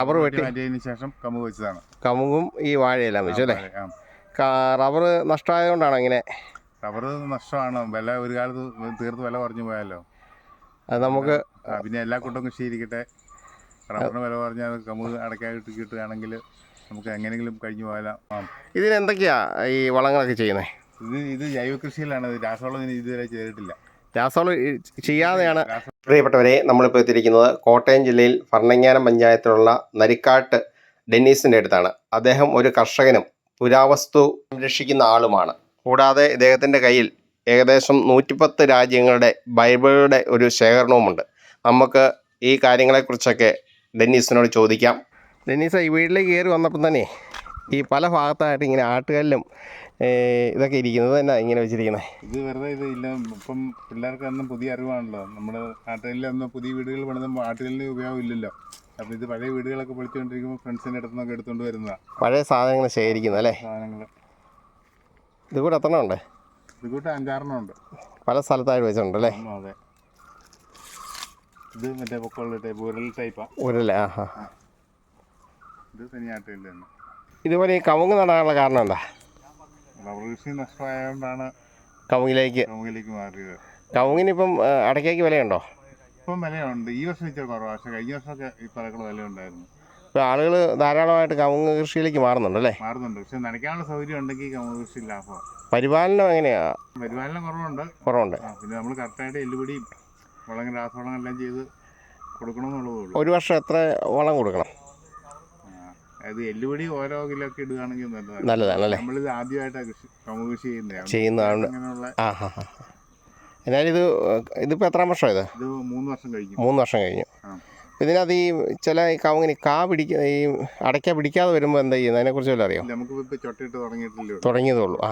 Rubber വെട്ടി. മാറ്റിയതിന് ശേഷം കമ്പ് വെച്ചതാണ്. കമുങ്ങും ഈ വാഴയെല്ലാം വെച്ചു അല്ലേ. റബ്ബർ നഷ്ടമായതുകൊണ്ടാണ് ഇങ്ങനെ? റബ്ബർ നഷ്ടമാണ്. വില ഒരു കാലത്ത് തീർത്ത് വില കുറഞ്ഞു പോയാലോ? അത് നമുക്ക് പിന്നെ എല്ലാ കൂട്ടം കൃഷി ഇരിക്കട്ടെ റബ്ബറിന് വില കുറഞ്ഞാൽ കമുക് അടക്കായിട്ട് കിട്ടുകയാണെങ്കിൽ നമുക്ക് എങ്ങനെയെങ്കിലും കഴിഞ്ഞു പോയാലോ. ഇതിന് എന്തൊക്കെയാ ഈ വളങ്ങളൊക്കെ ചെയ്യുന്നത്? ഇത് ഇത് ജൈവ കൃഷിയിലാണ് ഇത് രാസവളം ഇതുവരെ ചെയ്തിട്ടില്ല. രാസവളം ചെയ്യാതെയാണ് പ്രിയപ്പെട്ടവരെ നമ്മളിപ്പോൾ എത്തിയിരിക്കുന്നത് കോട്ടയം ജില്ലയിൽ ഭരണങ്ങാനം പഞ്ചായത്തിലുള്ള നരിക്കാട്ട് ഡെന്നീസിന്റെ അടുത്താണ്. അദ്ദേഹം ഒരു കർഷകനും പുരാവസ്തു സംരക്ഷിക്കുന്ന ആളുമാണ്. കൂടാതെ ഇദ്ദേഹത്തിന്റെ കയ്യിൽ ഏകദേശം നൂറ്റിപ്പത്ത് രാജ്യങ്ങളുടെ ബൈബിളുടെ ഒരു ശേഖരണവുമുണ്ട്. നമുക്ക് ഈ കാര്യങ്ങളെക്കുറിച്ചൊക്കെ ഡെന്നീസിനോട് ചോദിക്കാം. ഡെന്നീസ് ഈ വീട്ടിലേക്ക് കയറി വന്നപ്പം തന്നെ ഈ പല ഭാഗത്തായിട്ട് ഇങ്ങനെ ആട്ടുകല്ലും ഇതൊക്കെ ഇരിക്കുന്നത് തന്നെ ഇങ്ങനെ വെച്ചിരിക്കുന്നത്? ഇത് വെറുതെ ഇത് ഇല്ല. ഇപ്പം പിള്ളേർക്ക് അന്നും പുതിയ അറിവാണല്ലോ. നമ്മുടെ അന്ന് പുതിയ വീടുകൾ പണിതും ആട്ടുകളിന് ഉപയോഗം ഇല്ലല്ലോ. അപ്പം ഇത് പഴയ വീടുകളൊക്കെ പൊളിച്ചുകൊണ്ടിരിക്കുമ്പോൾ ഫ്രണ്ട്സിന്റെ അടുത്ത് നിന്നൊക്കെ എടുത്തുകൊണ്ട് വരുന്നതാണ് പഴയ സാധനങ്ങൾ ശേഖരിക്കുന്നത് അല്ലേ? സാധനങ്ങൾ ഇത് കൂടെ എത്ര ഉണ്ട്? ഇത് കൂട്ട് അഞ്ചാറെണ്ണം ഉണ്ട്. പല സ്ഥലത്തായിട്ട് വെച്ചിട്ടുണ്ട് അല്ലേ? അതെ. ഇത് മറ്റേ പൊക്കമുള്ള ടൈപ്പ് ഉരൽ ടൈപ്പാണ് ഉരൽ ആ ഹാ ഇത് തനിയാട്ടില്ല ഇതുപോലെ ഈ കവുങ്ങ് നടാനുള്ള കാരണം എന്താ? റബ്ബർ കൃഷി നഷ്ടമായതുകൊണ്ടാണ് കവുങ്ങിലേക്ക് കമുകിലേക്ക് മാറിയത്. കവുങ്ങിനിപ്പം അടയ്ക്കയ്ക്ക് വിലയുണ്ടോ? ഇപ്പം വിലയുണ്ട്. ഈ വർഷം ഇച്ചിരി കുറവാണ് പക്ഷേ കഴിഞ്ഞ വർഷമൊക്കെ ഈ പറക്കൾ വില ഉണ്ടായിരുന്നു ഇപ്പോൾ ആളുകൾ ധാരാളമായിട്ട് കവുങ്ങ് കൃഷിയിലേക്ക് മാറുന്നുണ്ട് അല്ലേ? മാറുന്നുണ്ട്. പക്ഷെ നനയ്ക്കാനുള്ള സൗകര്യം ഉണ്ടെങ്കിൽ കവുങ്ങ് കൃഷി ലാഭമാണ് പരിപാലനം എങ്ങനെയാ? പരിപാലനം കുറവുണ്ട്. കുറവുണ്ട്. ആ പിന്നെ നമ്മൾ കറക്റ്റായിട്ട് എല്ലുപൊടിയും വളം രാസവളങ്ങളെല്ലാം ചെയ്ത് കൊടുക്കണമെന്നുള്ളതേ ഉള്ളൂ. ഒരു വർഷം എത്ര വളം കൊടുക്കണം? ആ, എല്ലുപടി ഓരോ കിലോ ഒക്കെ ഇടുകയാണെങ്കിൽ നല്ലതാണ്. നല്ലതാണ് അല്ലേ നമ്മളിത് ആദ്യമായിട്ടാണ് കൃഷി കമുക് കൃഷി ചെയ്യുന്നത് ചെയ്യുന്നതാണ്. അങ്ങനെയുള്ള ആ ഹാ ഹാ എന്നാലും ഇത് ഇതിപ്പോൾ എത്രാം വർഷം ഇത്? ഇത് മൂന്ന് വർഷം കഴിഞ്ഞു. മൂന്ന് വർഷം കഴിഞ്ഞു. ആ. ഇതിനകത്ത് ഈ ചില ഈ കവുങ്ങിന് കാ പിടിക്ക ഈ അടയ്ക്ക പിടിക്കാതെ വരുമ്പോൾ എന്താ ചെയ്യുന്നത്? അതിനെക്കുറിച്ച് വല്ലതും അറിയോ? നമുക്ക് ഇപ്പോൾ ചൊട്ടിട്ട് തുടങ്ങിയിട്ടില്ലേ ഉള്ളൂ. തുടങ്ങിയതേ ഉള്ളൂ. ആ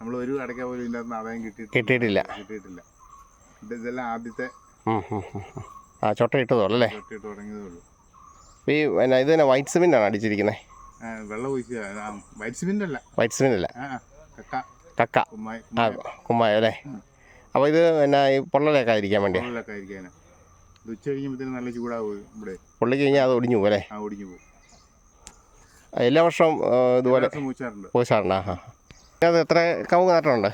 നമ്മൾ ഒരു അടയ്ക്ക പോലും ഇതിന്റെ അകത്ത് ആദായം കിട്ടിയിട്ടില്ല. കിട്ടിയിട്ടില്ല. കിട്ടിയിട്ടില്ല. ഇത് ഇതെല്ലാം ആദ്യത്തെ ഉം, ഉം, ഉം, ഉം. ആ ചൊട്ട ഇട്ടതുള്ളൂ അല്ലേ? ചൊട്ടയിട്ട് തുടങ്ങിയതേ ഉള്ളൂ. ഈ പിന്നെ ഇത് തന്നെ വൈറ്റ് സിമെന്റ് ആണ് അടിച്ചിരിക്കുന്നത് ആ, വെള്ളം ഒഴിച്ച് വൈറ്റ് സിമെന്റ് അല്ല. വൈറ്റ് സിമെന്റ് അല്ല. കക്ക. ആ കുമ്മായ. അല്ലേ? അപ്പോൾ ഇത് പിന്നെ ഈ പൊള്ളലൊക്കെ ആയിരിക്കാൻ വേണ്ടി ഉച്ച കഴിയുമ്പോഴത്തേനും നല്ല ചൂടാവും ഇവിടെ. പൊള്ളി കഴിഞ്ഞാൽ അത് ഒടിഞ്ഞു പോകും അല്ലേ? ആ ഒടിഞ്ഞു പോകും എല്ലാ വർഷവും ഇതുപോലെ മൂച്ചാറുണ്ട്. ആ അത് എത്ര കവുങ്ങ് നട്ടുണ്ട്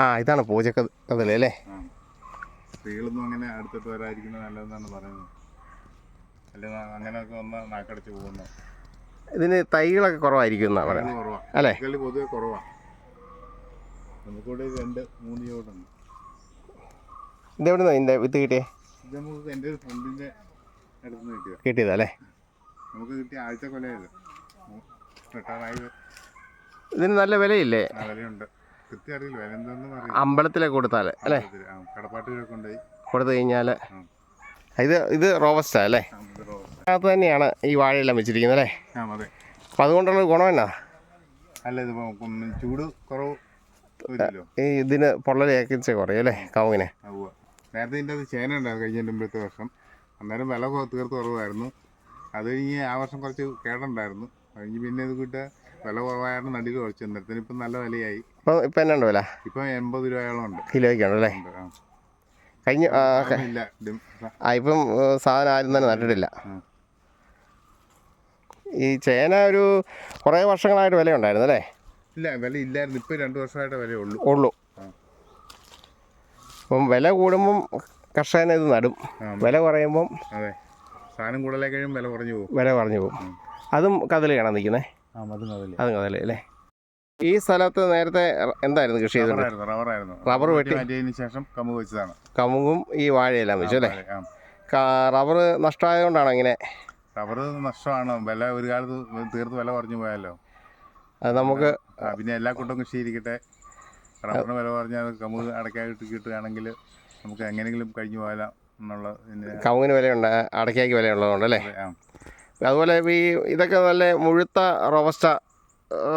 ആ ഇതാണ് പൂജക്കഥ കതൽ അല്ലേ സ്ത്രീകളൊന്നും അങ്ങനെ അടുത്തിട്ട് വരാതിരിക്കുന്നത് നല്ലതെന്നാണ് പറയുന്നത്. അല്ലെങ്കിൽ അങ്ങനെയൊക്കെ വന്ന് നാക്കടച്ച് പോകുന്നു. ഇതിന് തൈകളൊക്കെ കുറവായിരിക്കും പറയുന്നത്. കുറവാണ് അല്ലേ? കളി പൊതുവെ കുറവാണ് നമുക്കിവിടെ രണ്ട് മൂന്ന് ചോടുണ്ട് ഇതെവിടെ നിന്ന് ഇതിന്റെ വിത്ത് കിട്ടിയേ? ഇത് നമുക്ക് എന്റെ ഒരു ഫ്രണ്ടിന്റെ അടുത്ത് നിന്ന് കിട്ടിയത്. കിട്ടിയതല്ലേ നമുക്ക് കിട്ടിയ ആഴ്ച കൊലയത് റിട്ടയറായി ഇതിന് നല്ല വിലയില്ലേ? ആ വിലയുണ്ട്. അമ്പലത്തിലേക്ക് കൊടുത്താൽ അല്ലേ? കൊടുത്തു കഴിഞ്ഞാൽ ഇത് ഇത് റോബസ്റ്റാ അല്ലേ? അതിനകത്ത് തന്നെയാണ് ഈ വാഴയെല്ലാം വെച്ചിരിക്കുന്നത് അല്ലേ? അപ്പൊ അതുകൊണ്ടുള്ള ഗുണം എന്നാ? അല്ല ഇത് ചൂട് കുറവ് ഈ ഇതിന് പൊള്ളലേക്കിച്ച് കുറയും അല്ലേ? കവുങ്ങിന്. നേരത്തെ ഇതിന്റെ അത് ചേന ഉണ്ടായിരുന്നു കഴിഞ്ഞ മുമ്പത്തെ വർഷം. അന്നേരം വില തീർത്ത് കുറവായിരുന്നു. അത് കഴിഞ്ഞ് ആ വർഷം കുറച്ച് കേടുണ്ടായിരുന്നു. കഴിഞ്ഞ് പിന്നെ ഇത് കിട്ടുക വില കുറവായിരുന്നു നടിയിൽ കുറച്ച്. അന്നേരത്തിന് ഇപ്പം നല്ല വിലയായി. ഇപ്പോൾ ഇപ്പം എന്നാ ഉണ്ട് വില? ഇപ്പോൾ എൺപത് രൂപയോളം ഉണ്ട്. കിലോയ്ക്കാണോ അല്ലേ. കഴിഞ്ഞ ആ, ഇപ്പം സാധനം ആരും തന്നെ നട്ടിട്ടില്ല. ഈ ചേന ഒരു കുറേ വർഷങ്ങളായിട്ട് വിലയുണ്ടായിരുന്നു അല്ലേ? ഇല്ല വില ഇല്ലായിരുന്നു. ഇപ്പം രണ്ട് വർഷമായിട്ട് വില ഉള്ളൂ. ഉള്ളൂ. അപ്പം വില കൂടുമ്പം കർഷകനെ ഇത് നടും. വില കുറയുമ്പം അതെ. സാധനം കൂടുതലായി കഴിയുമ്പോൾ വില കുറഞ്ഞു പോകും. വില കുറഞ്ഞു പോകും. അതും കതിലയാണോ നിൽക്കുന്നത്? അതും കതില അല്ലേ? ഈ സ്ഥലത്ത് നേരത്തെ എന്തായിരുന്നു കൃഷി ചെയ്തത്? റബ്ബറായിരുന്നു റബ്ബർ വെട്ടി- മാറ്റിയതിന് ശേഷം കമുക് വെച്ചതാണ്. കമുകും ഈ വാഴയെല്ലാം വെച്ചു അല്ലേ? റബ്ബർ നഷ്ടമായതുകൊണ്ടാണ് ഇങ്ങനെ? റബ്ബർ നഷ്ടമാണ്. വില ഒരു കാലത്ത് തീർത്ത് വില കുറഞ്ഞു പോയാലോ? അത് നമുക്ക് പിന്നെ എല്ലാ കൂട്ടം കൃഷി ഇരിക്കട്ടെ റബ്ബറിന് വില കുറഞ്ഞാൽ കമുക് അടക്കായിട്ട് കിട്ടുകയാണെങ്കിൽ നമുക്ക് എങ്ങനെയെങ്കിലും കഴിഞ്ഞു പോയാലോ എന്നുള്ള കമുകിന് വിലയുണ്ട് അടക്കായ്ക്ക് വിലയുള്ളതുകൊണ്ട് അല്ലേ? അതുപോലെ ഈ ഇതൊക്കെ നല്ല മുഴുത്ത റോബസ്റ്റ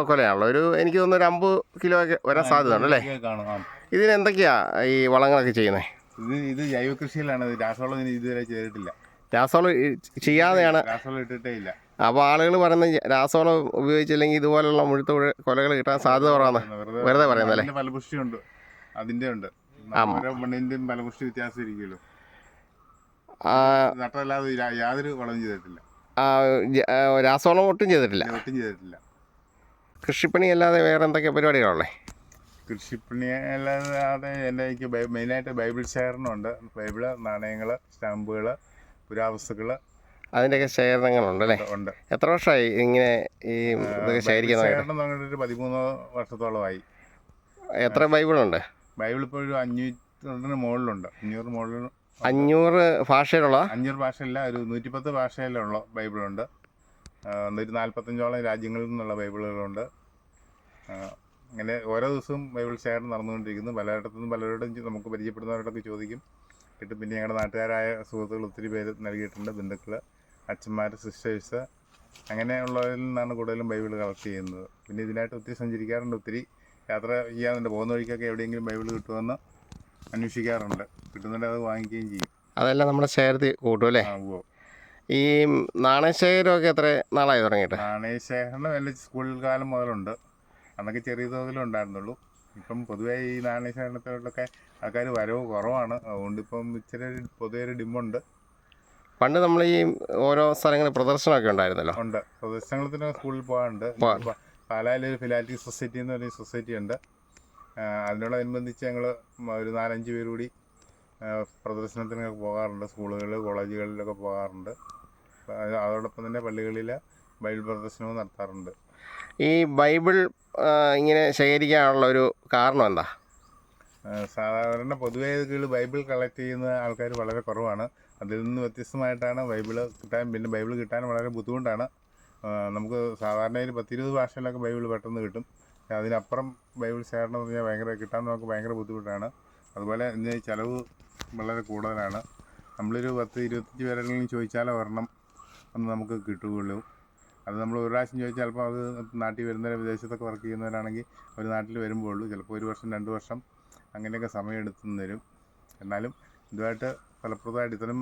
കൊലയാണല്ലോ. ഒരു എനിക്ക് തോന്നുന്നു ഒരു അമ്പത് കിലോ ഒക്കെ വരാൻ സാധ്യത ഉണ്ട് അല്ലേ ഇതിന് എന്തൊക്കെയാ ഈ വളങ്ങളൊക്കെ ചെയ്യുന്നേ? ഇത് ഇത് ജൈവ കൃഷിയിലാണ് രാസവളം ഇതുവരെ ചെയ്തിട്ടില്ല. രാസവളം ചെയ്യാതെയാണ്. രാസവളം ഇട്ടിട്ടേ ഇല്ല. അപ്പോൾ ആളുകൾ പറയുന്ന രാസവളം ഉപയോഗിച്ചില്ലെങ്കിൽ ഇതുപോലുള്ള മുഴുത്ത കൊലകൾ കിട്ടാൻ സാധ്യത കുറവാണ് വെറുതെ പറയുന്നല്ലേ ഫലപുഷ്ടിയുണ്ട് ഫലപുഷ്ടി ഉണ്ട്. മണ്ണിന്റെയും ഫലപുഷ്ടി വ്യത്യാസം ഇരിക്കുമല്ലോ. നട്ടല്ലാതെ യാതൊരു വളവും ചെയ്തിട്ടില്ല. രാസവളം ഒട്ടും ചെയ്തിട്ടില്ല. ഒട്ടും ചെയ്തിട്ടില്ല. കൃഷിപ്പണി അല്ലാതെ വേറെ എന്തൊക്കെ പരിപാടികളുള്ളേ കൃഷിപ്പണി അല്ലാതെ എന്റെ എനിക്ക് മെയിനായിട്ട് ബൈബിൾ ശേഖരണമുണ്ട്. ബൈബിൾ നാണയങ്ങൾ സ്റ്റാമ്പുകൾ പുരാവസ്തുക്കൾ അതിന്റെയൊക്കെ ശേഖരണങ്ങളുണ്ട് അല്ലേ ഉണ്ട്. എത്ര വർഷമായി ഇങ്ങനെ ഈ ഇതൊക്കെ ശേഖരണം തുടങ്ങിയിട്ട് ഒരു പതിമൂന്ന് വർഷത്തോളമായി. എത്ര ബൈബിളുണ്ട്? ബൈബിൾ ഇപ്പോൾ ഒരു അഞ്ഞൂറ്റിന് മുകളിലുണ്ട്. അഞ്ഞൂറ് മുകളിൽ. അഞ്ഞൂറ് ഭാഷയിലുള്ള? അഞ്ഞൂറ് ഭാഷയില്ല ഒരു നൂറ്റിപ്പത്ത് ഭാഷയിലുള്ള ബൈബിളുണ്ട്. ഒരു നാൽപ്പത്തഞ്ചോളം രാജ്യങ്ങളിൽ നിന്നുള്ള ബൈബിളുകളുണ്ട്. അങ്ങനെ ഓരോ ദിവസവും ബൈബിൾ ഷെയർ നടന്നുകൊണ്ടിരിക്കുന്നു. പലയിടത്തു നിന്നും പലരോടും നമുക്ക് പരിചയപ്പെടുന്നവരോടൊക്കെ ചോദിക്കും. കിട്ടും. പിന്നെ ഞങ്ങളുടെ നാട്ടുകാരായ സുഹൃത്തുക്കൾ ഒത്തിരി പേര് നൽകിയിട്ടുണ്ട്. ബന്ധുക്കൾ അച്ഛന്മാർ സിസ്റ്റേഴ്സ്. അങ്ങനെയുള്ളവരിൽ നിന്നാണ് കൂടുതലും ബൈബിൾ കളക്ട് ചെയ്യുന്നത്. പിന്നെ ഇതിനായിട്ട് ഒത്തിരി സഞ്ചരിക്കാറുണ്ട്. ഒത്തിരി യാത്ര ചെയ്യാറുണ്ട്. പോകുന്ന വഴിക്കൊക്കെ എവിടെയെങ്കിലും ബൈബിൾ കിട്ടുമെന്ന് അന്വേഷിക്കാറുണ്ട്. കിട്ടുന്നുണ്ടെങ്കിൽ അത് വാങ്ങിക്കുകയും ചെയ്യും. അതെല്ലാം നമ്മുടെ ഷെയർ കൂട്ടും അല്ലേ. ഈ നാണയശേഖരമൊക്കെ എത്ര നാളായി തുടങ്ങിയിട്ട്? നാണയശേഖരണം എല്ലാം സ്കൂൾ കാലം മുതലുണ്ട്. അന്നൊക്കെ ചെറിയ തോതിലും ഉണ്ടായിരുന്നുള്ളൂ. ഇപ്പം പൊതുവേ ഈ നാണയശേഖരണത്തിലൊക്കെ ആൾക്കാർ വരവ് കുറവാണ്. അതുകൊണ്ട് ഇപ്പം ഇച്ചിരി പൊതുവെ ഒരു ഡിമ്മുണ്ട്. പണ്ട് നമ്മൾ ഈ ഓരോ സ്ഥലങ്ങളിൽ പ്രദർശനമൊക്കെ ഉണ്ടായിരുന്നല്ലോ? ഉണ്ട്. പ്രദർശനത്തിന് സ്കൂളിൽ പോകാറുണ്ട്. പോകാം. പാലായിൽ ഒരു ഫിലാറ്റിക് സൊസൈറ്റി എന്ന് പറയുന്ന സൊസൈറ്റി ഉണ്ട് അതിനോടനുബന്ധിച്ച് ഞങ്ങൾ ഒരു നാലഞ്ച് പേര് കൂടി പ്രദർശനത്തിനൊക്കെ പോകാറുണ്ട്. സ്കൂളുകളിൽ കോളേജുകളിലൊക്കെ പോകാറുണ്ട്. അതോടൊപ്പം തന്നെ പള്ളികളിൽ ബൈബിൾ പ്രദർശനവും നടത്താറുണ്ട്. ഈ ബൈബിൾ ഇങ്ങനെ ശേഖരിക്കാനുള്ള ഒരു കാരണം എന്താ? സാധാരണ പൊതുവേ ബൈബിൾ കളക്ട് ചെയ്യുന്ന ആൾക്കാർ വളരെ കുറവാണ്. അതിൽ നിന്ന് വ്യത്യസ്തമായിട്ടാണ് ബൈബിൾ കിട്ടാൻ പിന്നെ ബൈബിൾ കിട്ടാൻ വളരെ ബുദ്ധിമുട്ടാണ്. നമുക്ക് സാധാരണ ഒരു പത്തിരുപത് ഭാഷയിലൊക്കെ ബൈബിൾ പെട്ടെന്ന് കിട്ടും. അതിനപ്പുറം ബൈബിൾ ശേഖരണം എന്ന് പറഞ്ഞാൽ ഭയങ്കര കിട്ടാൻ നമുക്ക് ഭയങ്കര ബുദ്ധിമുട്ടാണ്. അതുപോലെ ഇതിന് ചിലവ് വളരെ കൂടുതലാണ്. നമ്മളൊരു പത്ത് ഇരുപത്തഞ്ച് പേരെങ്കിലും ചോദിച്ചാലേ ഒരെണ്ണം ഒന്ന് നമുക്ക് കിട്ടുകയുള്ളൂ. അത് നമ്മൾ ഒരു പ്രാവശ്യം ചോദിച്ചാൽ ചിലപ്പോൾ അത് നാട്ടിൽ വരുന്നവരെ വിദേശത്തൊക്കെ വർക്ക് ചെയ്യുന്നവരാണെങ്കിൽ ഒരു നാട്ടിൽ വരുമ്പോൾ ഉള്ളൂ ചിലപ്പോൾ ഒരു വർഷം രണ്ട് വർഷം അങ്ങനെയൊക്കെ സമയം എടുത്തു തരും. എന്നാലും ഇതുമായിട്ട് ഫലപ്രദമായിട്ട് ഇത്തരം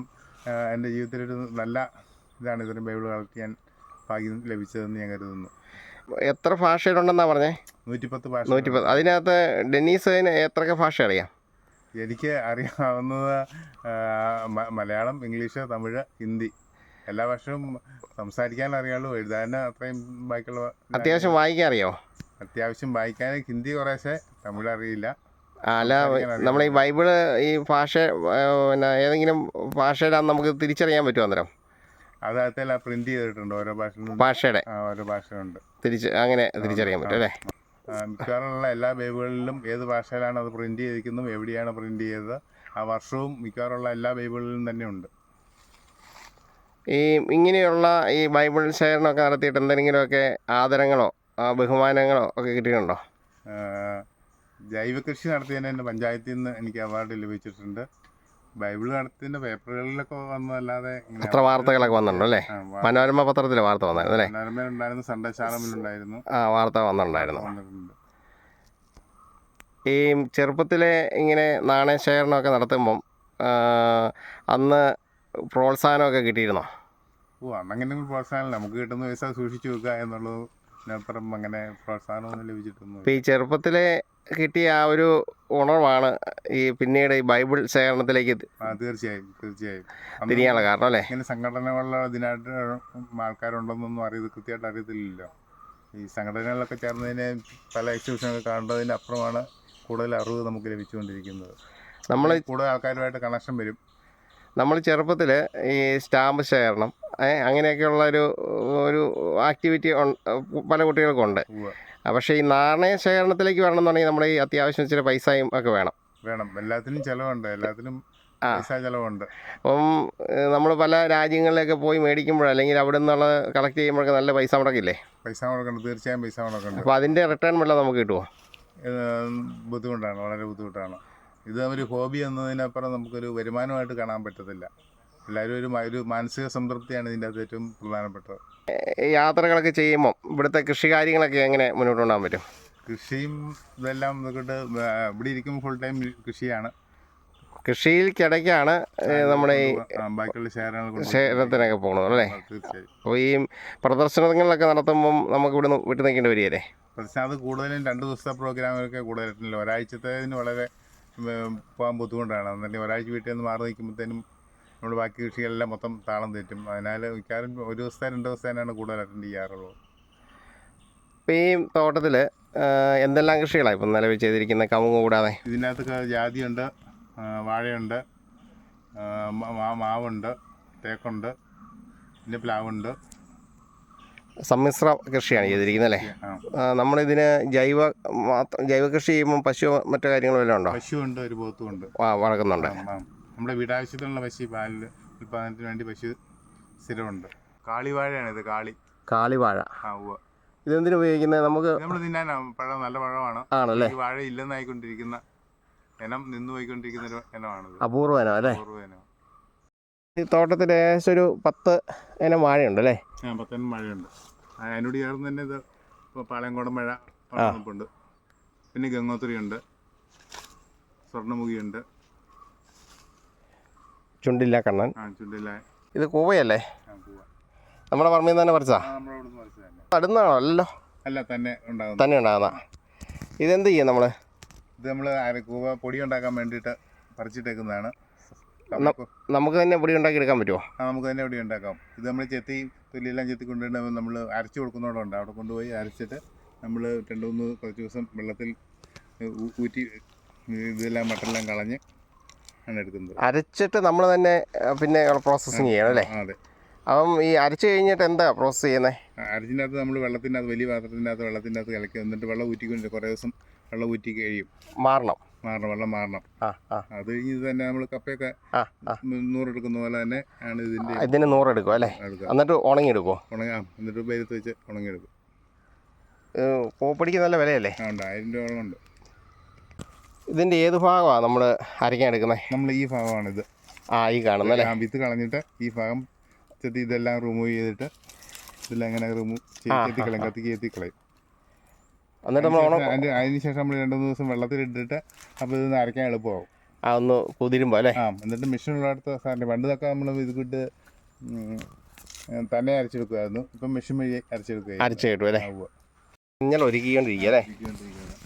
എന്റെ ജീവിതത്തിലൊരു നല്ല ഇതാണ്. ഇത്തരം ബൈബിൾ കളക്ട് ചെയ്യാൻ ഭാഗ്യം ലഭിച്ചതെന്ന് ഞാൻ കരുതുന്നു. എത്ര ഭാഷയിലുണ്ടെന്നാണ് പറഞ്ഞേ? നൂറ്റിപ്പത്ത് ഭാഷ നൂറ്റിപ്പത്ത്. അതിനകത്ത് ഡെന്നീസിന് എത്രയൊക്കെ ഭാഷ അറിയാം? എനിക്ക് അറിയാവുന്നത് മലയാളം ഇംഗ്ലീഷ് തമിഴ് ഹിന്ദി. എല്ലാ ഭാഷയും സംസാരിക്കാൻ അറിയാവുള്ളൂ. എഴുതാൻ അത്രയും ബാക്കിയുള്ള അത്യാവശ്യം വായിക്കാൻ അറിയോ? അത്യാവശ്യം വായിക്കാൻ ഹിന്ദി കുറേശ്ശെ തമിഴ് അറിയില്ല. അല്ല നമ്മളെ ഈ ബൈബിൾ ഈ ഭാഷ പിന്നെ ഏതെങ്കിലും ഭാഷയുടെ നമുക്ക് തിരിച്ചറിയാൻ പറ്റുമോ അന്നേരം? അതകത്തെല്ലാം പ്രിന്റ് ചെയ്തിട്ടുണ്ട്. ഓരോ ഭാഷയിലും ഭാഷയുടെ? ഓരോ ഭാഷയുണ്ട്. തിരിച്ച് അങ്ങനെ തിരിച്ചറിയാൻ പറ്റും അല്ലേ? മിക്കവാറുമുള്ള എല്ലാ ബൈബിളിലും ഏത് ഭാഷയിലാണ് അത് പ്രിന്റ് ചെയ്തിരിക്കുന്നത് എവിടെയാണ് പ്രിന്റ് ചെയ്തത്? ആ വർഷവും മിക്കവാറുള്ള എല്ലാ ബൈബിളിലും തന്നെ ഉണ്ട്. ഈ ഇങ്ങനെയുള്ള ഈ ബൈബിൾ ശേഖരണമൊക്കെ നടത്തിയിട്ട് എന്തെങ്കിലുമൊക്കെ ആദരങ്ങളോ ബഹുമാനങ്ങളോ ഒക്കെ കിട്ടിയിട്ടുണ്ടോ? ജൈവകൃഷി ജൈവ കൃഷി നടത്തിയതിന് എന്റെ പഞ്ചായത്തിൽ നിന്ന് എനിക്ക് അവാർഡ് ലഭിച്ചിട്ടുണ്ട്. ബൈബിൾ കടത്തിന്റെ പേപ്പറുകളിലൊക്കെ വന്നതല്ലാതെ പത്ര അത്ര വാർത്തകളൊക്കെ വന്നിട്ടുണ്ടല്ലേ മനോരമ പത്രത്തിലെ വാർത്ത വന്നായിരുന്നു അല്ലേ? മനോരമയിലുണ്ടായിരുന്നു സൺഡേ ശാലമിലുണ്ടായിരുന്നു ആ വാർത്ത വന്നിട്ടുണ്ടായിരുന്നു. ഈ ചെറുപ്പത്തിലെ ഇങ്ങനെ നാണയ ശേഖരണമൊക്കെ നടത്തുമ്പം അന്ന് പ്രോത്സാഹനമൊക്കെ കിട്ടിയിരുന്നോ? ഓ അന്നങ്ങനെ പ്രോത്സാഹനം നമുക്ക് കിട്ടുന്ന പൈസ സൂക്ഷിച്ചു വെക്കുക എന്നുള്ളത് അങ്ങനെ പ്രോത്സാഹനമൊന്നും ലഭിച്ചിട്ടൊന്നും ഈ ചെറുപ്പത്തിലെ കിട്ടിയ ആ ഒരു ഉണർവാണ് ഈ പിന്നീട് ഈ ബൈബിൾ ശേഖരണത്തിലേക്ക് തീർച്ചയായും തീർച്ചയായും. തിരിയാനുള്ള കാരണം അല്ലേ? ഇങ്ങനെ സംഘടനകളുള്ള ഇതിനായിട്ട് ആൾക്കാരുണ്ടെന്നൊന്നും അറിയത് കൃത്യമായിട്ട് അറിയത്തില്ലല്ലോ. ഈ സംഘടനകളിലൊക്കെ ചേർന്നതിന് പല എക്സിബിഷനൊക്കെ കാണേണ്ടതിന് അപ്പുറമാണ് കൂടുതൽ അറിവ് നമുക്ക് ലഭിച്ചുകൊണ്ടിരിക്കുന്നത്. നമ്മൾ കൂടുതൽ ആൾക്കാരുമായിട്ട് കണക്ഷൻ വരും. നമ്മൾ ചെറുപ്പത്തിൽ ഈ സ്റ്റാമ്പ് ശേഖരണം അങ്ങനെയൊക്കെയുള്ള ഒരു ഒരു ആക്ടിവിറ്റി പല കുട്ടികൾക്കുണ്ട് ഉണ്ട്. പക്ഷേ ഈ നാണയ ശേഖരണത്തിലേക്ക് വരണം എന്നുണ്ടെങ്കിൽ നമ്മുടെ ഈ അത്യാവശ്യം ഇച്ചിരി പൈസയും ഒക്കെ വേണം. വേണം. എല്ലാത്തിനും ചിലവുണ്ട്. എല്ലാത്തിനും ചിലവുണ്ട്. അപ്പം നമ്മൾ പല രാജ്യങ്ങളിലൊക്കെ പോയി മേടിക്കുമ്പോൾ അല്ലെങ്കിൽ അവിടെ നിന്നുള്ള കളക്ട് ചെയ്യുമ്പോഴൊക്കെ നല്ല പൈസ മുടക്കില്ലേ? പൈസ മുടക്കണ്ട് തീർച്ചയായും പൈസ മുടക്കണ്ട് അപ്പോൾ അതിന്റെ റിട്ടേൺ വല്ലതും നമുക്ക് കിട്ടുമോ ബുദ്ധിമുട്ടാണ്. വളരെ ബുദ്ധിമുട്ടാണ്. ഇത് ഒരു ഹോബി എന്നതിനപ്പുറം നമുക്കൊരു വരുമാനമായിട്ട് കാണാൻ പറ്റത്തില്ല. എല്ലാവരും ഒരു ഒരു മാനസിക സംതൃപ്തിയാണ് ഇതിന്റെ അകത്ത് ഏറ്റവും പ്രധാനപ്പെട്ടത്. യാത്രകളൊക്കെ ചെയ്യുമ്പോൾ ഇവിടുത്തെ കൃഷി കാര്യങ്ങളൊക്കെ എങ്ങനെ മുന്നോട്ട് കൊണ്ടുപോകാൻ പറ്റും? കൃഷിയും ഇതെല്ലാം ഇതൊക്കെ ഇവിടെ ഇരിക്കുമ്പോൾ ഫുൾ ടൈം കൃഷിയാണ്. കൃഷിയിൽ കിടക്കാണ് നമ്മുടെ ഈ ശേഖരത്തിനൊക്കെ പോകുന്നത് അല്ലേ? അപ്പോൾ ഈ പ്രദർശനങ്ങളിലൊക്കെ നടത്തുമ്പം നമുക്ക് ഇവിടുന്ന് വിട്ടു നിൽക്കേണ്ടി വരികയല്ലേ? പ്രദർശനം അത് കൂടുതലും രണ്ട് ദിവസത്തെ പ്രോഗ്രാമുകളൊക്കെ കൂടുതലായിട്ടില്ല. ഒരാഴ്ചത്തേതിന് വളരെ പോകാൻ ബുദ്ധിമുട്ടാണ്. എന്നല്ലേ ഒരാഴ്ച വീട്ടിൽ നിന്ന് മാറി നിൽക്കുമ്പോഴത്തേനും നമ്മൾ ബാക്കി കൃഷികളെല്ലാം മൊത്തം താളം തെറ്റും. അതിനാൽ മിക്കവാറും ഒരു ദിവസത്തെ രണ്ട് ദിവസത്തേനാണ് കൂടുതൽ അറ്റൻഡ് ചെയ്യാറുള്ളത്. ഇപ്പം ഈ തോട്ടത്തിൽ എന്തെല്ലാം കൃഷികളാണ് ഇപ്പം നിലവിൽ ചെയ്തിരിക്കുന്ന കവുങ്ങ് കൂടാതെ? ഇതിനകത്ത് ജാതിയുണ്ട് വാഴയുണ്ട് മാവുണ്ട് തേക്കുണ്ട് പിന്നെ പ്ലാവുണ്ട്. സമ്മിശ്ര കൃഷിയാണ് ചെയ്തിരിക്കുന്നത് അല്ലേ നമ്മളിതിന് ജൈവ മാത്രം ജൈവ കൃഷി ചെയ്യുമ്പോൾ പശു മറ്റു കാര്യങ്ങളും എല്ലാം ഉണ്ടോ? പശുവുണ്ട് ഒരു പോത്തും ഉണ്ട്. ആ, വളർക്കുന്നുണ്ട്. നമ്മുടെ വീടാവശ്യത്തിനുള്ള പശു പാലിൽ ഉൽപ്പാദനത്തിന് വേണ്ടി പശു സ്ഥിരമുണ്ട്. കാളിവാഴയാണ് ഇത് കാളി. കാളിവാഴ. ആ ഉവ്വ. ഇതെന്തിനു ഉപയോഗിക്കുന്നത്? നമുക്ക് നമ്മൾ തിന്നാനാ പഴം നല്ല പഴമാണ്. ആണല്ലേ? വാഴ ഇല്ലെന്നായിക്കൊണ്ടിരിക്കുന്ന ഇനം നിന്നു പോയിക്കൊണ്ടിരിക്കുന്ന ഒരു ഇനമാണ് അപൂർവനോ അല്ലേ? അപൂർവനോ ഇനം. ഈ തോട്ടത്തിൽ ഏകദേശം ഒരു പത്ത് ഇനം വാഴയുണ്ട് അല്ലേ ആ പത്തനം മഴയുണ്ട് ആ, അതിനോട് ചേർന്ന് തന്നെ ഇത് ഇപ്പോൾ പാളയംകോടൻ മഴ ഉണ്ട് പിന്നെ ഗംഗോത്രി ഉണ്ട് സ്വർണമുഖിയുണ്ട് ചുണ്ടില്ല കണ്ണൻ. ആ ചുണ്ടില ഇത് കൂവയല്ലേ? നമ്മുടെ പറമ്പിൽ നിന്ന് തന്നെ പറിച്ചാ അടുന്നാണോ അല്ലല്ലോ അല്ല തന്നെ തന്നെ ഉണ്ടാകുന്ന ഇതെന്ത് ചെയ്യും നമ്മൾ ഇത് നമ്മൾ കൂവ പൊടി ഉണ്ടാക്കാൻ വേണ്ടിയിട്ട് പറിച്ചിട്ടേക്കുന്നതാണ്. നമുക്ക് തന്നെ ഇവിടെ ഉണ്ടാക്കി എടുക്കാൻ പറ്റുമോ ആ നമുക്ക് തന്നെ ഇവിടെ ഉണ്ടാക്കാം. ഇത് നമ്മൾ ചെത്തി തൊലിയെല്ലാം ചെത്തി കൊണ്ടുവരുമ്പോൾ നമ്മൾ അരച്ചു കൊടുക്കുന്നതോടുണ്ട്. അവിടെ കൊണ്ടുപോയി അരച്ചിട്ട് നമ്മൾ രണ്ട് മൂന്ന് കുറച്ച് ദിവസം വെള്ളത്തിൽ ഊറ്റി ഇതെല്ലാം മട്ടെല്ലാം കളഞ്ഞ് ആണ് എടുക്കുന്നത്. അരച്ചിട്ട് നമ്മൾ തന്നെ പിന്നെ പ്രോസസ്സിങ് ചെയ്യണം അല്ലേ? അതെ. അപ്പം ഈ അരച്ചു കഴിഞ്ഞിട്ട് എന്താ പ്രോസസ്സ് ചെയ്യുന്നത് അരച്ചിന്റെ അകത്ത് നമ്മൾ വെള്ളത്തിന്റെ അകത്ത് വലിയ പാത്രത്തിന്റെ അകത്ത് വെള്ളത്തിന്റെ അകത്ത് കലക്കി എന്നിട്ട് വെള്ളം ഊറ്റിക്കൊണ്ട് കുറേ ദിവസം വെള്ളം ഊറ്റി കഴിയും. മാറണം. മാറണം വെള്ളം മാറണം. അത് കഴിഞ്ഞ് ഇത് തന്നെ നമ്മൾ കപ്പയൊക്കെ നൂറെടുക്കുന്ന പോലെ തന്നെ ആണ് ഇതിന്റെ ഇതിന് നൂറെടുക്കും അല്ലേ? എന്നിട്ട് ഉണങ്ങിയെടുക്കുമോ ഉണങ്ങാം എന്നിട്ട് വെയിലത്ത് വെച്ച് ഉണങ്ങിയെടുക്കും. പൂപ്പടിക്ക് നല്ല വിലയല്ലേ? ഉണ്ട്. ആയിരം രൂപയോളം ഉണ്ട്. ഇതിന്റെ ഏത് ഭാഗമാണ് നമ്മൾ അരക്കാൻ എടുക്കുന്നത് നമ്മൾ ഈ ഭാഗമാണ് ഇത് ആ ഈ കാണുന്നല്ലേ വിത്ത് കളഞ്ഞിട്ട് ഈ ഭാഗം ചെത്തി ഇതെല്ലാം റിമൂവ് ചെയ്തിട്ട് ഇതെല്ലാം അങ്ങനെ റിമൂവ് ആ, ചെത്തിക്കളയും കത്തിക്ക് എന്നിട്ട് നമ്മൾ ഉണ അതിന് അതിന് ശേഷം നമ്മൾ രണ്ട് മൂന്ന് ദിവസം വെള്ളത്തിൽ ഇട്ടിട്ട് അപ്പോൾ ഇത് അരയ്ക്കാൻ എളുപ്പമാവും. ആ ഒന്ന് കുതിരുമ്പോൾ അല്ലേ? ആ എന്നിട്ട് മെഷീനുള്ളടത്ത് സാറിന് പണ്ടൊക്കെ നമ്മൾ ഇത് കിട്ട് തന്നെ അരച്ചെടുക്കുമായിരുന്നു. ഇപ്പം മെഷീൻ വഴി അരച്ചെടുക്കുക അരച്ച് കിട്ടും അല്ലേ? മഞ്ഞൾ ഒരുക്കിക്കൊണ്ടിരിക്കുക അല്ലേ?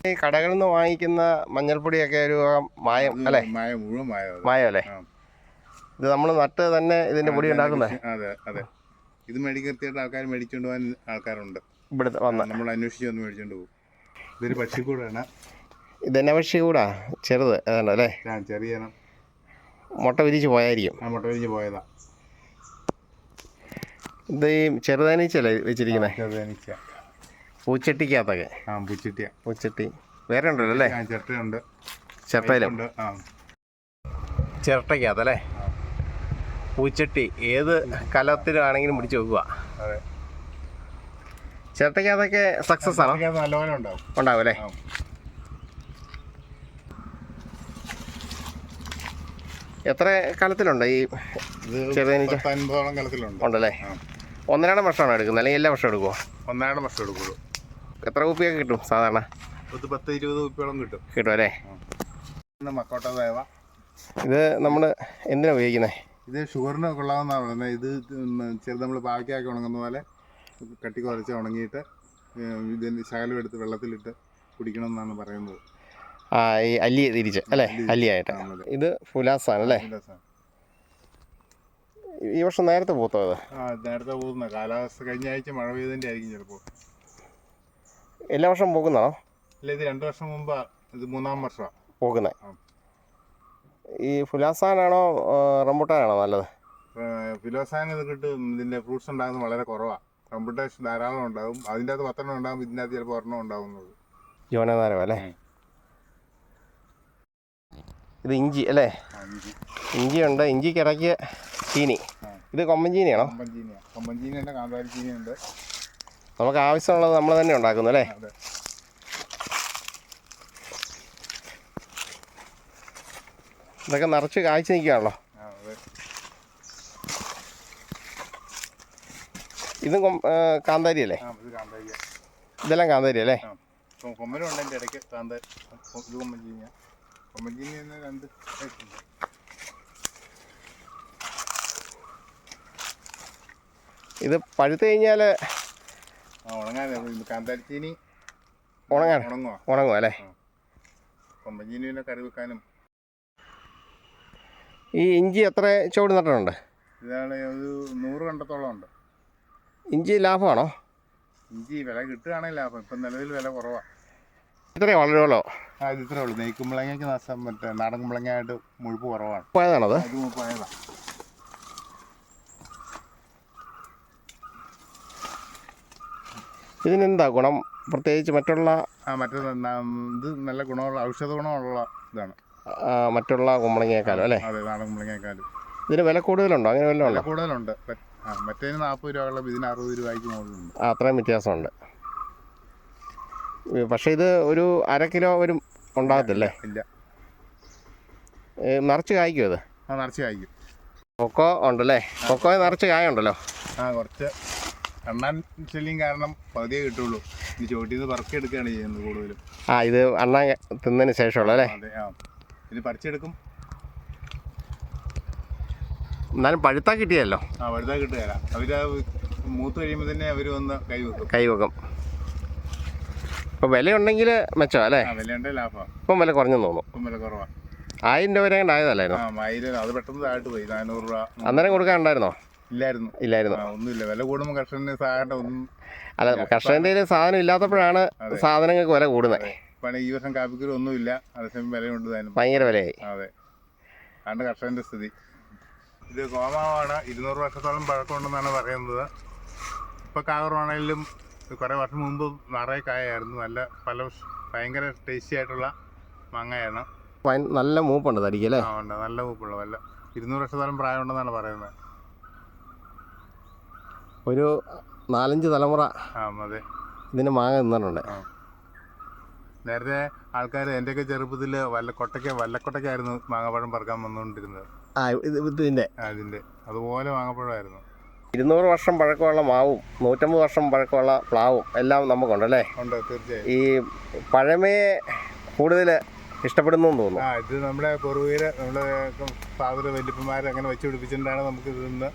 ഈ കടകളിൽ നിന്ന് വാങ്ങിക്കുന്ന മഞ്ഞൾപ്പൊടിയൊക്കെ ഒരു മായം അല്ലേ? മായ മുഴുവൻ മായ. മായം അല്ലേ? ഇത് നമ്മൾ നട്ട് തന്നെ ഇതിന്റെ പൊടി ഉണ്ടാക്കുന്നത് അതെ അതെ. ഇത് മേടിക്കാൻ ആൾക്കാർ മേടിച്ചുകൊണ്ട് പോകാൻ ആൾക്കാരുണ്ട്. ഇവിടെ വന്ന നമ്മൾ അന്വേഷിച്ച് വന്ന് മേടിച്ചുകൊണ്ട് പോകും. ഇതൊരു പക്ഷിക്കൂടാണ് ഇതെന്നെ പക്ഷി കൂടാ. ചെറുത് അതാണ് അല്ലേ? ചെറിയ മുട്ട വിരിച്ച് പോയായിരിക്കും. ആ മുട്ട വിരിച്ച് പോയതാ. ഇത് ഈ ചെറുതേനീച്ചല്ലേ വെച്ചിരിക്കുന്നത് ചെറുതാനീച്ച പൂച്ചട്ടിക്കകത്തൊക്കെ. ആ പുച്ചിട്ടിയ. പൂച്ചട്ടി. വേറെ ഉണ്ടല്ലോ അല്ലേ? ചിരട്ടയുണ്ട് ചിരട്ടയിലും ആ. ചിരട്ടയ്ക്കകത്തല്ലേ പൂച്ചട്ടി ഏത് കലത്തിലാണെങ്കിലും പിടിച്ച് വെക്കുക. അതെ. ചിരട്ടയ്ക്കകത്തൊക്കെ സക്സസ് ആണോ? നല്ലപോലെ ഉണ്ടാവും. ഉണ്ടാവും അല്ലേ? എത്ര കാലത്തിലുണ്ട് ഈ ചെറുതേനീച്ച അൻപതോളം കലത്തിലുണ്ട്. ഉണ്ടല്ലേ. ഒന്നരാടം വർഷമാണോ എടുക്കുന്നത്? അല്ലെങ്കിൽ എല്ലാ വർഷവും എടുക്കുമോ ഒന്നരാടം വർഷം എടുക്കുള്ളൂ. എത്ര കുപ്പിയൊക്കെ കിട്ടും സാധാരണ? പത്ത് പത്ത് ഇരുപത് കുപ്പിയോളം കിട്ടും. കിട്ടും അല്ലേ? മക്കോട്ട ദേവ ഇത് നമ്മൾ എന്തിനാണ് ഉപയോഗിക്കുന്നത് ഇത് ഷുഗറിന് കൊള്ളാവുന്നതാണ്. പറയുന്നത് ഇത് ചെറുത് നമ്മൾ പാവയ്ക്കാക്കി ഉണങ്ങുന്ന പോലെ കട്ടി കുറച്ച് ഉണങ്ങിയിട്ട് ഇതിന്റെ ഇതിന്റെ ശകലം എടുത്ത് വെള്ളത്തിലിട്ട് കുടിക്കണം എന്നാണ് പറയുന്നത്. ആ ഈ അല്ലി തിരിച്ച് അല്ലേ? അല്ലിയായിട്ട്. ഇത് ഫുലാസാണ് അല്ലേ? ഈ വർഷം നേരത്തെ പൂത്തോ ഇത് ആ നേരത്തെ പോകുന്ന കാലാവസ്ഥ കഴിഞ്ഞ ആഴ്ച മഴ പെയ്തതിന്റെ ആയിരിക്കും ചിലപ്പോൾ എല്ലാ വർഷവും പോകുന്നതാണോ അല്ല ഇത് രണ്ടു വർഷം മുമ്പ് ഇത് മൂന്നാം വർഷം. പോകുന്നത് ഈ ഫുലാസാനാണോ റംബുട്ടാനാണോ നല്ലത്? ഫിലോസാൻ ഇത് കിട്ടും. ഇതിന്റെ ഫ്രൂട്ട്സ് ഉണ്ടാകുന്നത് വളരെ കുറവാണ് കമ്പ്യൂട്ടേഷൻ ധാരാളം ഉണ്ടാകും അതിന്റെ അകത്ത് പത്തെണ്ണം ഉണ്ടാകും ഇതിന്റെ അകത്ത് ചിലപ്പോൾ ഒരെണ്ണം ഉണ്ടാകുന്നത് ജോനനാരം അല്ലേ? ഇത് ഇഞ്ചി അല്ലേ? ഇഞ്ചി. ഉണ്ട്. ഇഞ്ചിക്ക് ഇടയ്ക്ക് ചീനി. ഇത് കൊമ്പൻ ചീനിയാണോ? കാന്താരി ചീനിയുണ്ട്. നമുക്ക് ആവശ്യമുള്ളത് നമ്മൾ തന്നെ ഉണ്ടാക്കുന്നു അല്ലേ? അതെ. ഇതൊക്കെ നിറച്ച് കായ്ച്ചു നിൽക്കുകയാണല്ലോ ആ അതെ ഇതും കാന്താരി അല്ലേ ആ ഇത് കാന്താരിയ. ഇതെല്ലാം കാന്താരി അല്ലേ എന്റെ ഇടയ്ക്ക്. കാന്താരി ഇത് രണ്ട് ഉണ്ട് ഇത് പഴുത്ത് കഴിഞ്ഞാൽ ഉണങ്ങാൻ ഉണങ്ങുക ഉണങ്ങും അല്ലേ? കറി വെക്കാനും. ഈ ഇഞ്ചി എത്ര ചുവട് നട്ടിട്ടുണ്ട്? ഇതാണ് ഒരു നൂറ് കണ്ടത്തോളം ഉണ്ട്. ഇഞ്ചി ലാഭമാണോ? ഇഞ്ചി വില കിട്ടുകയാണെങ്കിൽ ലാഭം. ഇപ്പം നിലവിൽ വില കുറവാണ് ഇത്രയും വളരുള്ളൂ ആ ഇത് ഇത്രേ ഉള്ളൂ. നെയ്ക്കുമ്പളങ്ങയ്ക്ക് നഷ്ടം മറ്റേ നാടൻ കുമ്പളങ്ങയായിട്ട് മുഴുപ്പ് കുറവാണ്. പോയതാണത് അത് ഇതിനെന്താ ഗുണം? പ്രത്യേകിച്ച് മറ്റുള്ള ആ മറ്റേ ഇത് നല്ല ഗുണമുള്ള ഔഷധ ഗുണമുള്ള ഇതാണ്. മറ്റുള്ള കുമ്പളങ്ങയെക്കാളും അല്ലേ? അതെ നാടൻ കുമ്പളങ്ങയെക്കാളും. ഇതിന് വില കൂടുതലുണ്ടോ? അങ്ങനെ വല്ലതും ഉണ്ടോ? കൂടുതലുണ്ട്. മറ്റേതിന് നാൽപ്പത് രൂപയുള്ള ഇതിന് അറുപത് രൂപയ്ക്ക് മുകളിലുണ്ട്. അത്രയും വ്യത്യാസമുണ്ട്. പക്ഷെ ഇത് ഒരു അര കിലോ വരും ഉണ്ടാകത്തില്ലേ? ഇല്ല നിറച്ച് കായ്ക്കും അത് ആ നിറച്ച് കായ്ക്കും. കൊക്കോ ഉണ്ടല്ലേ? കൊക്കോ നിറച്ച് കായ ഉണ്ടല്ലോ. ആ കുറച്ച്. അണ്ണാൻ ശല്യം കാരണം പകുതിയേ കിട്ടുള്ളൂ. ഇനി ചോട്ടിൽ നിന്ന് പറക്കിയെടുക്കുകയാണ് ചെയ്യുന്നത് കൂടുതലും. ആ ഇത് അണ്ണാൻ തിന്നതിന് ശേഷമുള്ളൂ അല്ലേ? അതെ ആ. ഇത് പറിച്ചെടുക്കും. എന്നാലും പഴുത്താ കിട്ടിയല്ലോ. ആ വലുതാ കിട്ടുകയില്ല. അവർ മൂത്ത് കഴിയുമ്പോൾ തന്നെ അവർ വന്ന് കൈ വെക്കും. കൈ വെക്കും. ഇപ്പോൾ വിലയുണ്ടെങ്കിൽ മെച്ചം അല്ലേ? ആ വിലയുണ്ട് ലാഭമാണ് ഇപ്പം വില കുറഞ്ഞു തോന്നുന്നു. ഇപ്പം വില കുറവാണ് ആയിരം രൂപ വരെ ആയതല്ലായിരുന്നു? അത് പെട്ടെന്ന് താഴ്ത്തു പോയി. നാനൂറ് രൂപ അന്നേരം കൊടുക്കാനുണ്ടായിരുന്നോ? ഇല്ലായിരുന്നു. ഇല്ലായിരുന്നു. ഒന്നുമില്ല. വില കൂടുമ്പോൾ കർഷകന് സാധാരണ ഒന്നും അല്ല കർഷകന്റെ കയ്യിൽ സാധനം ഇല്ലാത്തപ്പോഴാണ് സാധനങ്ങൾക്ക് വില കൂടുന്നത്. പണി ഈ വർഷം കാപ്പിക്കുരു ഒന്നുമില്ല. അതേസമയം വിലയുണ്ട് ഭയങ്കര വിലയായി. അതെ. അതാണ് കർഷകന്റെ സ്ഥിതി. ഇത് ഗോമാവാണ്. ഇരുന്നൂറ് വർഷത്തോളം പഴക്കമുണ്ടെന്നാണ് പറയുന്നത്. ഇപ്പോൾ കാവറാണെങ്കിലും കുറേ വർഷം മുമ്പ് നിറയെ കായായിരുന്നു. നല്ല പല ഭയങ്കര ടേസ്റ്റി ആയിട്ടുള്ള മാങ്ങയാണ്. നല്ല മൂപ്പുണ്ട് തടിക്കല്ലേ ആ ഉണ്ട്. നല്ല മൂപ്പുള്ള നല്ല ഇരുന്നൂറ് വർഷത്തോളം പ്രായമുണ്ടെന്നാണ് പറയുന്നത്. ഒരു നാലഞ്ച് തലമുറ ആ അതെ. ഇതിന് മാങ്ങ നിന്നിട്ടുണ്ട് നേരത്തെ ആൾക്കാർ എന്റെയൊക്കെ ചെറുപ്പത്തിൽ വല്ല കൊട്ടയ്ക്ക് വല്ലക്കൊട്ടയ്ക്കായിരുന്നു മാങ്ങാപ്പഴം പറക്കാൻ വന്നുകൊണ്ടിരുന്നത്. ആ ഇത് ഇതിന്റെ. അതിന്റെ അതുപോലെ മാങ്ങാപ്പഴമായിരുന്നു ഇരുന്നൂറ് വർഷം പഴക്കമുള്ള മാവും നൂറ്റമ്പത് വർഷം പഴക്കമുള്ള പ്ലാവും എല്ലാം നമുക്കുണ്ടല്ലേ? ഉണ്ട് തീർച്ചയായും. ഈ പഴമയെ കൂടുതൽ ഇഷ്ടപ്പെടുന്നു തോന്നുന്നു. ആ ഇത് നമ്മുടെ പൂർവികര് നമ്മുടെ ഫാദർ വല്യപ്പന്മാർ അങ്ങനെ വെച്ച് പിടിപ്പിച്ചിട്ടാണ് നമുക്ക് ഇതിന്ന്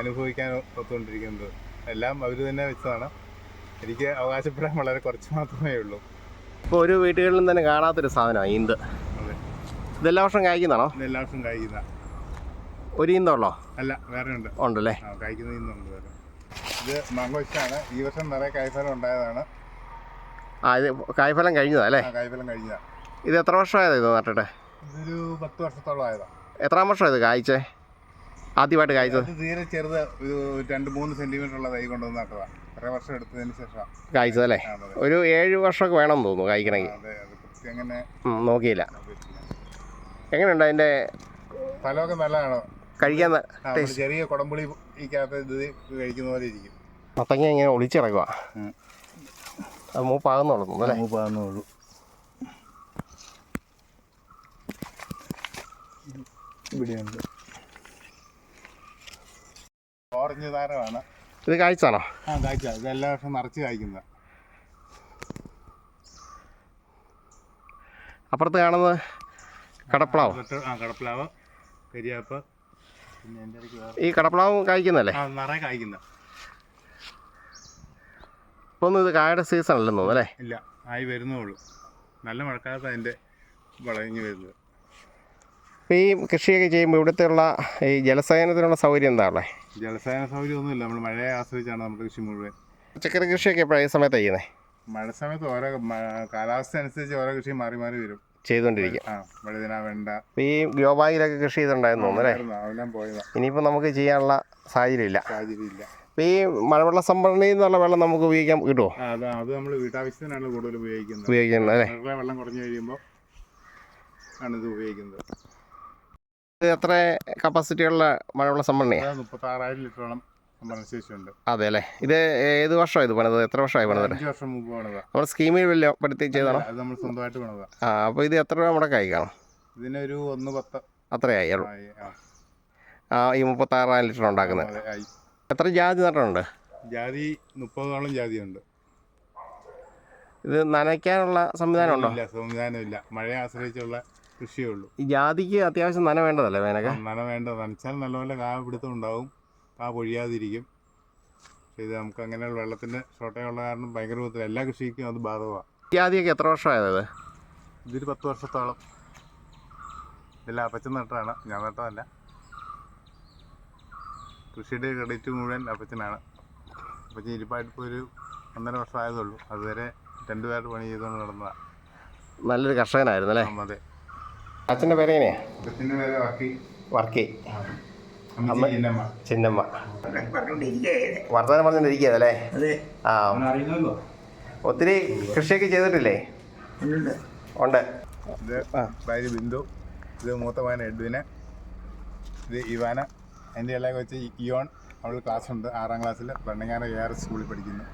അനുഭവിക്കാൻ ഒത്തുകൊണ്ടിരിക്കുന്നത്. എല്ലാം അവർ തന്നെ വെച്ചതാണ്. എനിക്ക് അവകാശപ്പെടാൻ വളരെ കുറച്ച് മാത്രമേ ഉള്ളൂ. ഇപ്പോൾ ഒരു വീടുകളിലും തന്നെ കാണാത്തൊരു സാധനമാണ് ഈന്ത്. ഇതെല്ലാ വർഷം കായ്ക്കുന്നതാണോ? ഇതെല്ലാ എല്ലാ വർഷം കായ്ക്കുന്ന ഒരു ഈന്തമുള്ളോ അല്ല വേറെ ഉണ്ട്. ഉണ്ടല്ലേ? കഴിക്കുന്ന കായ്ക്കുന്ന വേറെ. ഇത് മാങ്കോച്ചാണ് ഈ വർഷം നിറയെ കായ്ഫലം ഉണ്ടായതാണ്. ആ ഇത് കായ്ഫലം കഴിഞ്ഞതാ അല്ലേ? ആ കായ്ഫലം കഴിഞ്ഞതാണ് ഇത് എത്ര വർഷമായത് ഇത് നട്ടിട്ട്? ഇതൊരു പത്ത് വർഷത്തോളം ആയതാണ് എത്രാം വർഷം ഇത് കായ്ച്ചേ? ആദ്യമായിട്ട് കായ്ച്ചത്? തീരെ ചെറുത് ഒരു രണ്ട് മൂന്ന് സെന്റിമീറ്റർ ഉള്ള തൈ കൊണ്ടുവന്ന് നട്ടതാണ് കുറേ വർഷം എടുത്തതിന് ശേഷം. കായ്ച്ചത് അല്ലേ? ഒരു ഏഴ് വർഷമൊക്കെ വേണമെന്ന് തോന്നുന്നു കായ്ക്കണമെങ്കിൽ. അങ്ങനെ നോക്കിയില്ല. എങ്ങനെയുണ്ട് അതിന്റെ ഫലമൊക്കെ നല്ലതാണ്. കഴിക്കാൻ ചെറിയ കുടംപുളി ഇത് കഴിക്കുന്ന പോലെ ഇരിക്കും. മത്തങ്ങ ഇങ്ങനെ ഒളിച്ചിറക്കുക. ഉം. അത് മൂപ്പാകുന്നുള്ളൂ അല്ലേ? മൂപ്പാകുന്നുള്ളൂ. ഇവിടെയുണ്ട്. ഓറഞ്ച് താരമാണ്. ഇത് കായ്ച്ചാണോ? ആ കായ്ച്ച. ഇത് എല്ലാ വർഷവും നിറച്ച് കായ്ക്കുന്ന. അപ്പുറത്ത് കാണുന്നത് കടപ്ലാവ്? ആ കടപ്പിലാവ് കരിയാപ്പ് പിന്നെ എന്റെ ഇടയ്ക്ക് വേറെ ഈ കടപ്ലാവ് കായ്ക്കുന്നല്ലേ? ആ നിറയെ കായ്ക്കുന്ന. ഇപ്പൊ ഒന്നും ഇത് കായുടെ സീസൺ അല്ലെന്ന് തോന്നുന്നു അല്ലേ? ഇല്ല ആയി വരുന്നുള്ളൂ നല്ല മഴക്കാലത്ത് അതിന്റെ വളഞ്ഞു വരുന്നത്. ഇപ്പൊ ഈ കൃഷിയൊക്കെ ചെയ്യുമ്പോൾ ഇവിടുത്തെ ഉള്ള ഈ ജലസേചനത്തിനുള്ള സൗകര്യം എന്താ ഉള്ളത് ജലസേന സൗകര്യമൊന്നുമില്ല. നമ്മൾ മഴയെ ആശ്രയിച്ചാണ് നമ്മുടെ കൃഷി മുഴുവൻ. പച്ചക്കറി കൃഷിയൊക്കെ എപ്പോഴാണ് ഈ സമയത്ത് ചെയ്യുന്നത് മഴ സമയത്ത് ഓരോ കാലാവസ്ഥ അനുസരിച്ച് ഓരോ കൃഷി മാറി മാറി വരും. ചെയ്തുകൊണ്ടിരിക്കുക ഈ ഗ്രോ ബാഗിലൊക്കെ കൃഷി ചെയ്തിട്ടുണ്ടായിരുന്നു തോന്നുന്നു അല്ലേ? ഇനിയിപ്പോൾ നമുക്ക് ചെയ്യാനുള്ള സാഹചര്യമില്ല. സാഹചര്യം ഇല്ല ഈ മഴവെള്ള സംഭരണി എന്നുള്ള വെള്ളം നമുക്ക് ഉപയോഗിക്കാൻ കിട്ടുമോ അത് നമ്മൾ വീട്ടാവശ്യത്തിനാണ് കൂടുതൽ ഉപയോഗിക്കുന്നത്. ഉപയോഗിക്കുന്നത് അല്ലേ? വെള്ളം കുറഞ്ഞു കഴിയുമ്പോൾ ആണ് ഇത് ഉപയോഗിക്കുന്നത്. ഇത് എത്ര കപ്പാസിറ്റിയുള്ള മഴവെള്ള സംഭരണിയാണ് മുപ്പത്തി മുപ്പത്താറായിരം ലിറ്ററോളം. അതെ അല്ലേ ഇത് ഏത് വർഷമാണ് ഇത് പണിതത്? എത്ര വർഷമായി പണിതത്? അഞ്ച് വർഷം മുമ്പ് പണിതാ നമ്മൾ സ്കീമിൽ വല്ല പഠിത്തി ചെയ്താണോ അത് നമ്മൾ സ്വന്തമായിട്ട് പണിതാ ആ അപ്പോൾ ഇത് എത്ര രൂപ മുടക്കായി കാണും? ഇതിനൊരു ഒന്ന് പത്ത് അത്രയായി. ആ, ഈ മുപ്പത്താറായിരം ലിറ്റർ ഉണ്ടാക്കുന്നത്. എത്ര ജാതി നട്ടുണ്ട് ജാതി മുപ്പതോളം ജാതിയുണ്ട്. ഇത് നനയ്ക്കാനുള്ള സംവിധാനം ഉണ്ടോ? ഇല്ല സംവിധാനമില്ല മഴയെ ആശ്രയിച്ചുള്ള കൃഷിയേ ഉള്ളൂ. ഈ ജാതിക്ക് അത്യാവശ്യം നന വേണ്ടതല്ലേ വേനൊക്കെ? നന വേണ്ട. നനച്ചാൽ നല്ലപോലെ കാ പിടുത്തം ഉണ്ടാവും. കാ പൊഴിയാതിരിക്കും പക്ഷേ ഇത് നമുക്ക് അങ്ങനെ വെള്ളത്തിന്റെ ഷോർട്ടേജ് ഉള്ള കാരണം ഭയങ്കര ബുദ്ധിമുട്ട് എല്ലാ കൃഷിക്കും അത് ബാധകമാണ്. ആദ്യമൊക്കെ എത്ര വർഷമായത് ഇതൊരു പത്ത് വർഷത്തോളം. ഇതെല്ലാം അപ്പച്ചൻ നട്ടതാണ്. ഞാൻ നട്ടതല്ല. കൃഷിയുടെ ക്രെഡിറ്റ് മുഴുവൻ അപ്പച്ചനാണ്. അപ്പച്ചൻ ഇരിപ്പായിട്ട് ഇപ്പോൾ ഒരു ഒന്നര വർഷമായതുള്ളൂ അതുവരെ രണ്ടുപേരുടെ പണി ചെയ്തുകൊണ്ട് നടന്നതാണ് നല്ലൊരു കർഷകനായിരുന്നു അല്ലേ? അതെ. അച്ഛന്റെ പേരെങ്ങനെയാണ് അച്ഛന്റെ പേര് വർക്കി. വർക്കി. അമ്മ ചിന്നമ്മ. വർത്തമാനം പറഞ്ഞിരിക്കുകയല്ലേ അതെ. ആ. ഒത്തിരി കൃഷിയൊക്കെ ചെയ്തിട്ടില്ലേ? ഉണ്ട്. ഉണ്ട്. ഇത് ഭാര്യ ബിന്ദു ഇത് മൂത്ത മകൻ എഡ്വിന് ഇത് ഇവാന എന്റെ ഇളയ വെച്ച് ഇയോൺ. അവൾ ക്ലാസ് ഉണ്ട് ആറാം ക്ലാസ്സിൽ പെണ്ണങ്ങാന എ ആർ സ്കൂളിൽ പഠിക്കുന്നു.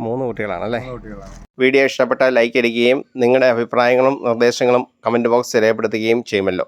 മൂന്ന് കുട്ടികളാണല്ലേ മൂന്ന് കുട്ടികളാണ്. വീഡിയോ ഇഷ്ടപ്പെട്ടാൽ ലൈക്ക് അടിക്കുകയും നിങ്ങളുടെ അഭിപ്രായങ്ങളും നിർദ്ദേശങ്ങളും കമന്റ് ബോക്സ് രേഖപ്പെടുത്തുകയും ചെയ്യുമല്ലോ.